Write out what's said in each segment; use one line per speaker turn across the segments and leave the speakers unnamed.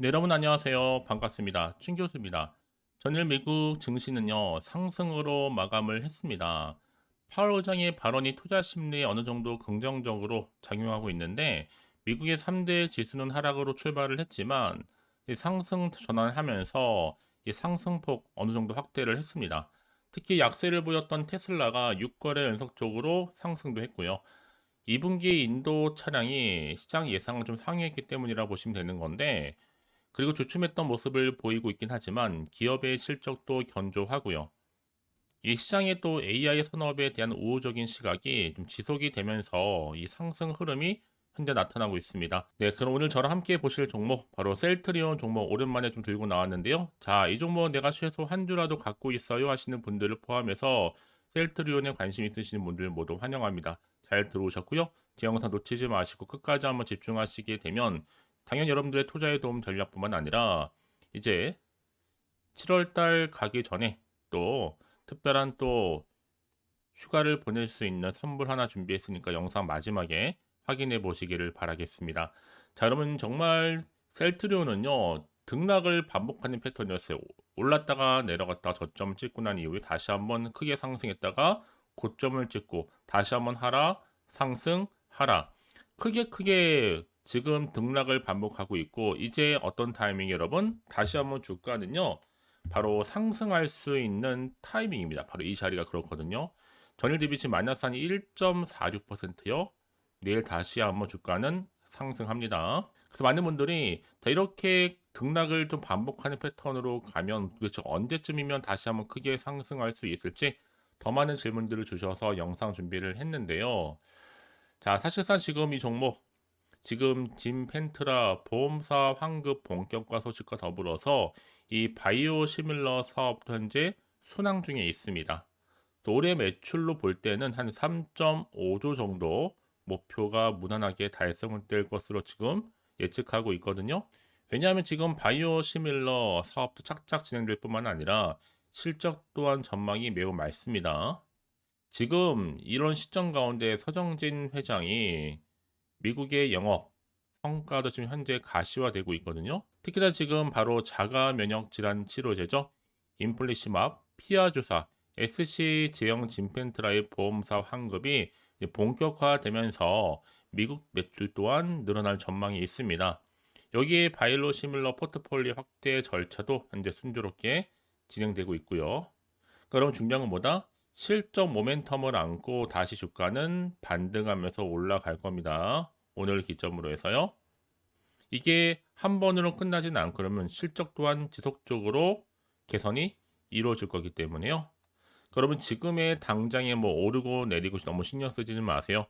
네, 여러분 안녕하세요. 반갑습니다. 춘 교수입니다. 전일 미국 증시는요, 상승으로 마감을 했습니다. 파월 의장의 발언이 투자 심리에 어느 정도 긍정적으로 작용하고 있는데, 미국의 3대 지수는 하락으로 출발을 했지만, 이 상승 전환하면서 이 상승폭 어느 정도 확대를 했습니다. 특히 약세를 보였던 테슬라가 6거래 연속적으로 상승도 했고요. 2분기 인도 차량이 시장 예상을 좀 상회했기 때문이라 보시면 되는 건데, 그리고 주춤했던 모습을 보이고 있긴 하지만 기업의 실적도 견조하고요. 이 시장의 또 AI 산업에 대한 우호적인 시각이 좀 지속이 되면서 이 상승 흐름이 현재 나타나고 있습니다. 네, 그럼 오늘 저랑 함께 보실 종목 바로 셀트리온 종목 오랜만에 좀 들고 나왔는데요. 자, 이 종목 내가 최소 한 주라도 갖고 있어요 하시는 분들을 포함해서 셀트리온에 관심 있으신 분들 모두 환영합니다. 잘 들어오셨고요. 제 영상 놓치지 마시고 끝까지 한번 집중하시게 되면 당연히 여러분들의 투자에 도움 전략뿐만 아니라 이제 7월달 가기 전에 또 특별한 또 휴가를 보낼 수 있는 선물 하나 준비했으니까 영상 마지막에 확인해 보시기를 바라겠습니다. 자, 여러분 정말 셀트리온은요 등락을 반복하는 패턴이었어요. 올랐다가 내려갔다가 저점 찍고 난 이후에 다시 한번 크게 상승했다가 고점을 찍고 다시 한번 하라 상승 하라 크게 크게 지금 등락을 반복하고 있고 이제 어떤 타이밍 여러분 다시 한번 주가는요 바로 상승할 수 있는 타이밍입니다. 바로 이 자리가 그렇거든요. 전일 대비 지금 마이너스 한 1.46%요. 내일 다시 한번 주가는 상승합니다. 그래서 많은 분들이 자 이렇게 등락을 좀 반복하는 패턴으로 가면 도대체 언제쯤이면 다시 한번 크게 상승할 수 있을지 더 많은 질문들을 주셔서 영상 준비를 했는데요. 자, 사실상 지금 이 종목 지금 짐 펜트라 보험사 환급 본격화 소식과 더불어서 이 바이오 시밀러 사업도 현재 순항 중에 있습니다. 올해 매출로 볼 때는 한 3.5조 정도 목표가 무난하게 달성될 것으로 지금 예측하고 있거든요. 왜냐하면 지금 바이오 시밀러 사업도 착착 진행될 뿐만 아니라 실적 또한 전망이 매우 맑습니다. 지금 이런 시점 가운데 서정진 회장이 미국의 영업 성과도 지금 현재 가시화되고 있거든요. 특히나 지금 바로 자가 면역 질환 치료제죠. 인플리시맙, 피아 주사, SC 제형 진펜트라의 보험사 환급이 본격화되면서 미국 매출 또한 늘어날 전망이 있습니다. 여기에 바이로 시밀러 포트폴리오 확대 절차도 현재 순조롭게 진행되고 있고요. 그럼 중요한 건 뭐다? 실적 모멘텀을 안고 다시 주가는 반등하면서 올라갈 겁니다. 오늘 기점으로 해서요. 이게 한 번으로 끝나지는 않고 그러면 실적 또한 지속적으로 개선이 이루어질 거기 때문에요. 그러면 지금의 당장에 뭐 오르고 내리고 너무 신경 쓰지는 마세요.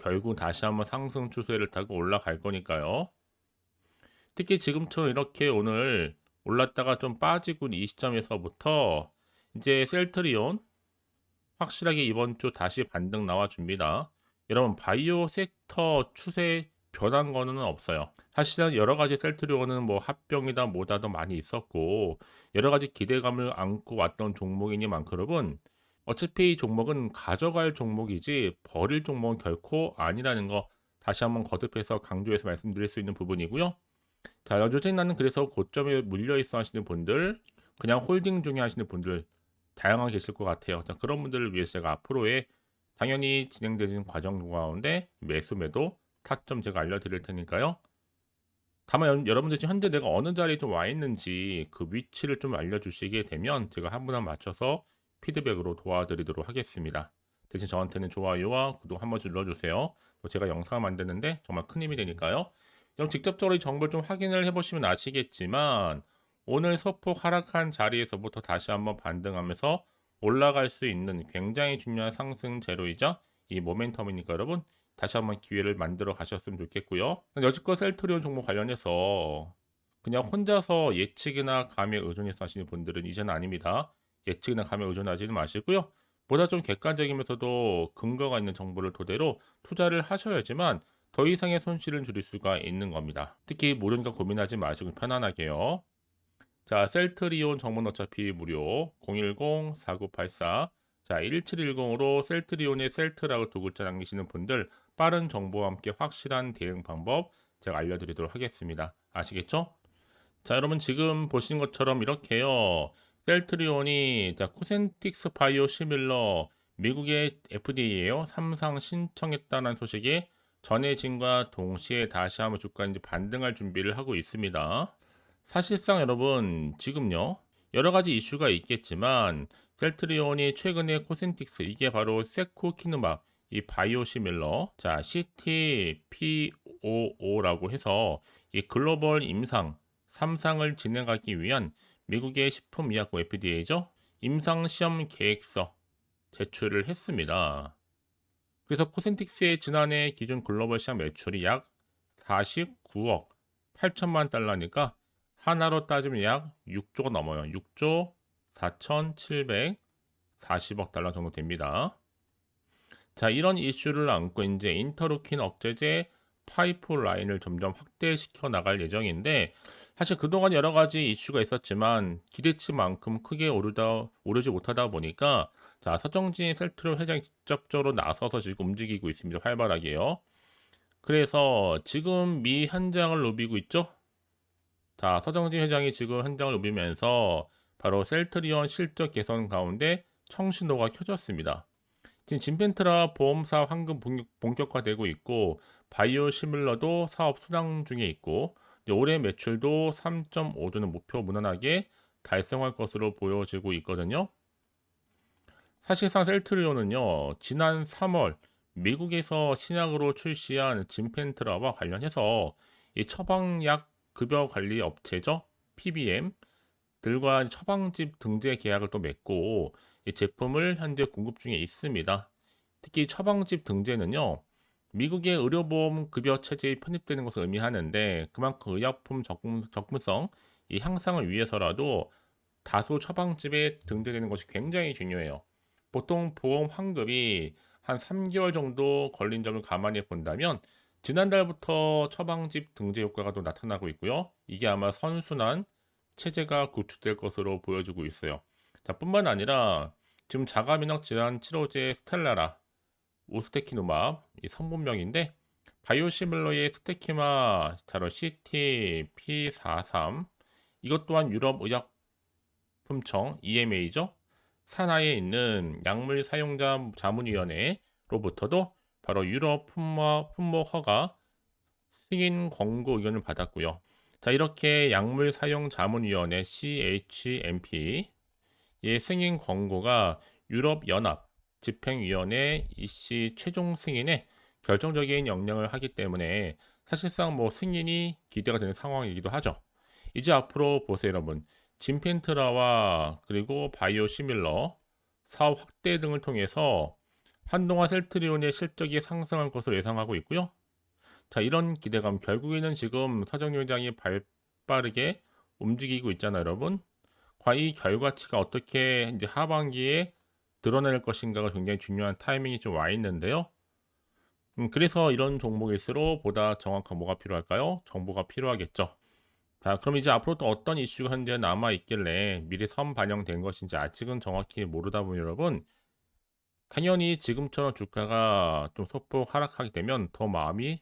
결국 다시 한번 상승 추세를 타고 올라갈 거니까요. 특히 지금처럼 이렇게 오늘 올랐다가 좀 빠지고 이 시점에서부터 이제 셀트리온 확실하게 이번 주 다시 반등 나와 줍니다. 여러분 바이오 섹터 추세 변한 거는 없어요. 사실은 여러 가지 셀트리온은 뭐 합병이다 뭐다도 많이 있었고 여러 가지 기대감을 안고 왔던 종목이니만큼 어차피 이 종목은 가져갈 종목이지 버릴 종목은 결코 아니라는 거 다시 한번 거듭해서 강조해서 말씀드릴 수 있는 부분이고요. 자, 요즘 나는 그래서 고점에 물려 있어 하시는 분들, 그냥 홀딩 중에 하시는 분들 다양하게 계실 것 같아요. 자, 그런 분들을 위해서 제가 앞으로의 당연히 진행되는 과정 가운데 매수 매도 타점 제가 알려드릴 테니까요. 다만 여러분들 지금 현재 내가 어느 자리에 좀 와 있는지 그 위치를 좀 알려주시게 되면 제가 한 분 한 맞춰서 피드백으로 도와드리도록 하겠습니다. 대신 저한테는 좋아요와 구독 한 번씩 눌러주세요. 제가 영상을 만드는데 정말 큰 힘이 되니까요. 그럼 직접적으로 이 정보를 좀 확인을 해보시면 아시겠지만 오늘 소폭 하락한 자리에서부터 다시 한번 반등하면서 올라갈 수 있는 굉장히 중요한 상승 재료이자 이 모멘텀이니까 여러분 다시 한번 기회를 만들어 가셨으면 좋겠고요. 여지껏 셀트리온 종목 관련해서 그냥 혼자서 예측이나 감에 의존해서 하시는 분들은 이제는 아닙니다. 예측이나 감에 의존하지는 마시고요. 보다 좀 객관적이면서도 근거가 있는 정보를 토대로 투자를 하셔야지만 더 이상의 손실을 줄일 수가 있는 겁니다. 특히 모르니까 고민하지 마시고 편안하게요. 자, 셀트리온 정보는 어차피 무료 010-4984 자, 1710으로 셀트리온의 셀트라고 두 글자 남기시는 분들 빠른 정보와 함께 확실한 대응 방법 제가 알려드리도록 하겠습니다. 아시겠죠? 자, 여러분 지금 보신 것처럼 이렇게요. 셀트리온이 자, 코센틱스 바이오 시밀러 미국의 FDA예요. 삼상 신청했다는 소식이 전해진과 동시에 다시 한번 주가 이제 반등할 준비를 하고 있습니다. 사실상 여러분 지금요 여러 가지 이슈가 있겠지만 셀트리온이 최근에 코센틱스 이게 바로 세코키누막 이 바이오시밀러 자 CTP55라고 해서 이 글로벌 임상 3상을 진행하기 위한 미국의 식품의약국 FDA죠 임상 시험 계획서 제출을 했습니다. 그래서 코센틱스의 지난해 기준 글로벌 시장 매출이 약 49억 8천만 달러니까 하나로 따지면 약 6조가 넘어요. 6조 4,740억 달러 정도 됩니다. 자, 이런 이슈를 안고 이제 인터루킨 억제제 파이프라인을 점점 확대시켜 나갈 예정인데 사실 그동안 여러 가지 이슈가 있었지만 기대치만큼 크게 오르다 오르지 못하다 보니까 자, 서정진 셀트로 회장이 직접적으로 나서서 지금 움직이고 있습니다. 활발하게요. 그래서 지금 미 현장을 누비고 있죠. 자, 서정진 회장이 지금 현장을 누비면서 바로 셀트리온 실적 개선 가운데 청신호가 켜졌습니다. 지금 진펜트라 보험사 황금 본격화되고 있고 바이오 시밀러도 사업 수당 중에 있고 올해 매출도 3.5조는 목표 무난하게 달성할 것으로 보여지고 있거든요. 사실상 셀트리온은요 지난 3월 미국에서 신약으로 출시한 진펜트라와 관련해서 이 처방약 급여 관리 업체죠 PBM 들과 처방집 등재 계약을 또 맺고 이 제품을 현재 공급 중에 있습니다. 특히 처방집 등재는요. 미국의 의료보험 급여 체제에 편입되는 것을 의미하는데 그만큼 의약품 접근, 접근성 이 향상을 위해서라도 다수 처방집에 등재되는 것이 굉장히 중요해요. 보통 보험 환급이 한 3개월 정도 걸린 점을 감안해 본다면 지난달부터 처방집 등재 효과가 또 나타나고 있고요. 이게 아마 선순환 체제가 구축될 것으로 보여지고 있어요. 자, 뿐만 아니라 지금 자가면역 질환 치료제 스텔라라 오스테키누마 이 성분명인데 바이오시밀러의 스테키마 자로 CT-P43 이것 또한 유럽 의약품청 EMA죠. 산하에 있는 약물 사용자 자문위원회로부터도 바로 유럽 품목, 품목 허가 승인 권고 의견을 받았고요. 자, 이렇게 약물 사용 자문위원회 CHMP 의 승인 권고가 유럽 연합 집행위원회 EC 최종 승인에 결정적인 영향을 하기 때문에 사실상 뭐 승인이 기대가 되는 상황이기도 하죠. 이제 앞으로 보세요, 여러분. 진펜트라와 그리고 바이오 시밀러 사업 확대 등을 통해서 한동안 셀트리온의 실적이 상승할 것으로 예상하고 있고요. 자, 이런 기대감 결국에는 지금 사정유 회장이 발 빠르게 움직이고 있잖아요, 여러분. 과연 이 결과치가 어떻게 이제 하반기에 드러낼 것인가가 굉장히 중요한 타이밍이 좀 와 있는데요. 음, 그래서 이런 종목일수록 보다 정확한 뭐가 필요할까요? 정보가 필요하겠죠. 자, 그럼 이제 앞으로 또 어떤 이슈가 현재 남아 있길래 미리 선 반영된 것인지 아직은 정확히 모르다 보니 여러분, 당연히 지금처럼 주가가 좀 소폭 하락하게 되면 더 마음이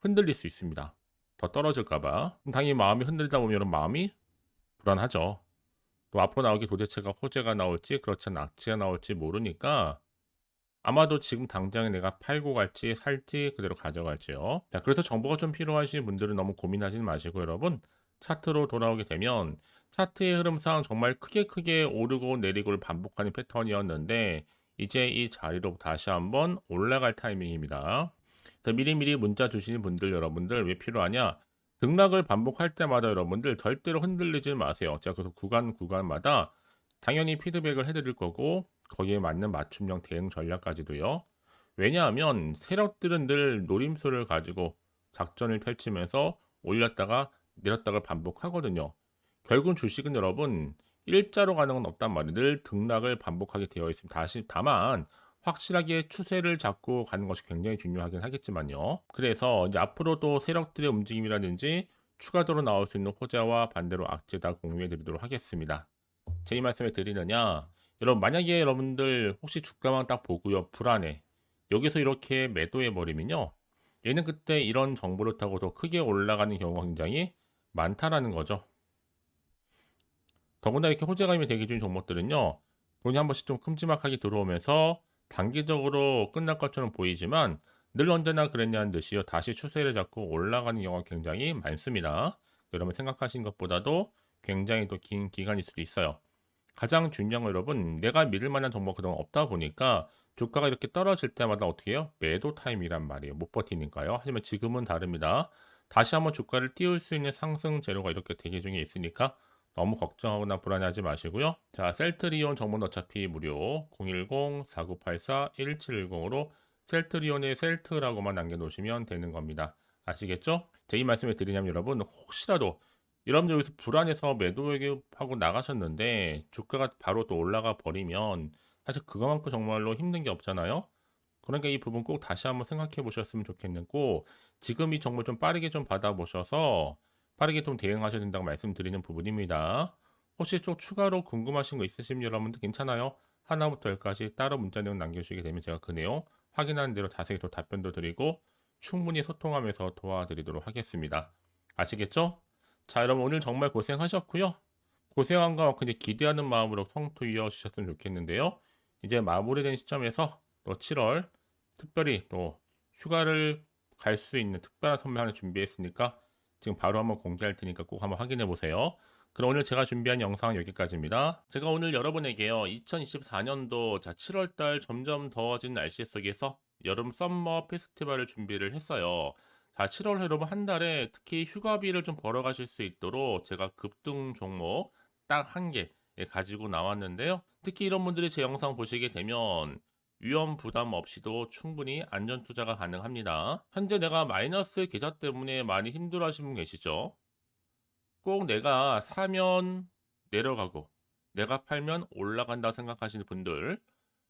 흔들릴 수 있습니다. 더 떨어질까봐. 당연히 마음이 흔들다 보면 마음이 불안하죠. 또 앞으로 나오기 도대체가 호재가 나올지 그렇지 않은 악재가 나올지 모르니까 아마도 지금 당장에 내가 팔고 갈지 살지 그대로 가져갈지요. 자, 그래서 정보가 좀 필요하신 분들은 너무 고민하지 마시고 여러분 차트로 돌아오게 되면 차트의 흐름상 정말 크게 크게 오르고 내리고를 반복하는 패턴이었는데 이제 이 자리로 다시 한번 올라갈 타이밍입니다. 미리미리 문자 주시는 분들 여러분들 왜 필요하냐? 등락을 반복할 때마다 여러분들 절대로 흔들리지 마세요. 제가 그래서 구간 구간마다 당연히 피드백을 해드릴 거고 거기에 맞는 맞춤형 대응 전략까지도요. 왜냐하면 세력들은 늘 노림수를 가지고 작전을 펼치면서 올렸다가 내렸다가 반복하거든요. 결국은 주식은 여러분 일자로 가는 건 없단 말이에요. 늘 등락을 반복하게 되어 있습니다. 다시 다만 확실하게 추세를 잡고 가는 것이 굉장히 중요하긴 하겠지만요. 그래서 이제 앞으로도 세력들의 움직임이라든지 추가적으로 나올 수 있는 호재와 반대로 악재 다 공유해 드리도록 하겠습니다. 제 이 말씀을 드리느냐? 여러분 만약에 여러분들 혹시 주가만 딱 보고요 불안해 여기서 이렇게 매도해 버리면요 얘는 그때 이런 정보를 타고 더 크게 올라가는 경우가 굉장히 많다라는 거죠. 더군다나 이렇게 호재감이 되기 준 종목들은요. 돈이 한 번씩 좀 큼지막하게 들어오면서 단기적으로 끝날 것처럼 보이지만 늘 언제나 그랬냐는 듯이요. 다시 추세를 잡고 올라가는 경우가 굉장히 많습니다. 여러분 생각하신 것보다도 굉장히 또 긴 기간일 수도 있어요. 가장 중요한 건 여러분, 내가 믿을 만한 정보가 그동안 없다 보니까 주가가 이렇게 떨어질 때마다 어떻게 해요? 매도 타임이란 말이에요. 못 버티니까요. 하지만 지금은 다릅니다. 다시 한번 주가를 띄울 수 있는 상승 재료가 이렇게 대기 중에 있으니까 너무 걱정하거나 불안해하지 마시고요. 자, 셀트리온 정보는 어차피 무료 010-4984-1710으로 셀트리온의 셀트라고만 남겨놓으시면 되는 겁니다. 아시겠죠? 제 이 말씀을 드리냐면 여러분 혹시라도 여러분들 여기서 불안해서 매도하고 나가셨는데 주가가 바로 또 올라가 버리면 사실 그거만큼 정말로 힘든 게 없잖아요. 그러니까 이 부분 꼭 다시 한번 생각해 보셨으면 좋겠고 지금 이 정보 좀 빠르게 좀 받아보셔서 빠르게 좀 대응하셔야 된다고 말씀드리는 부분입니다. 혹시 좀 추가로 궁금하신 거 있으시면 여러분들 괜찮아요. 하나부터 열까지 따로 문자 내용 남겨주시게 되면 제가 그 내용 확인하는 대로 자세히 또 답변도 드리고 충분히 소통하면서 도와드리도록 하겠습니다. 아시겠죠? 자, 여러분 오늘 정말 고생하셨고요. 고생한 거 이제 기대하는 마음으로 성투 이어주셨으면 좋겠는데요. 이제 마무리된 시점에서 또 7월 특별히 또 휴가를 갈 수 있는 특별한 선물 하나 준비했으니까 지금 바로 한번 공개할 테니까 꼭 한번 확인해 보세요. 그럼 오늘 제가 준비한 영상은 여기까지입니다. 제가 오늘 여러분에게요. 2024년도 자 7월달 점점 더워진 날씨 속에서 여름 썸머 페스티벌을 준비를 했어요. 자 7월 여러분 한 달에 특히 휴가비를 좀 벌어가실 수 있도록 제가 급등 종목 딱 한 개 가지고 나왔는데요. 특히 이런 분들이 제 영상 보시게 되면 위험 부담 없이도 충분히 안전 투자가 가능합니다. 현재 내가 마이너스 계좌 때문에 많이 힘들어 하시는 분 계시죠? 꼭 내가 사면 내려가고 내가 팔면 올라간다 생각하시는 분들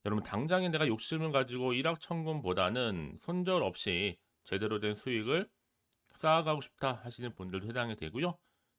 여러분 당장에 내가 욕심을 가지고 일확천금보다는 손절 없이 제대로 된 수익을 쌓아가고 싶다 하시는 분들도 해당이 되고요.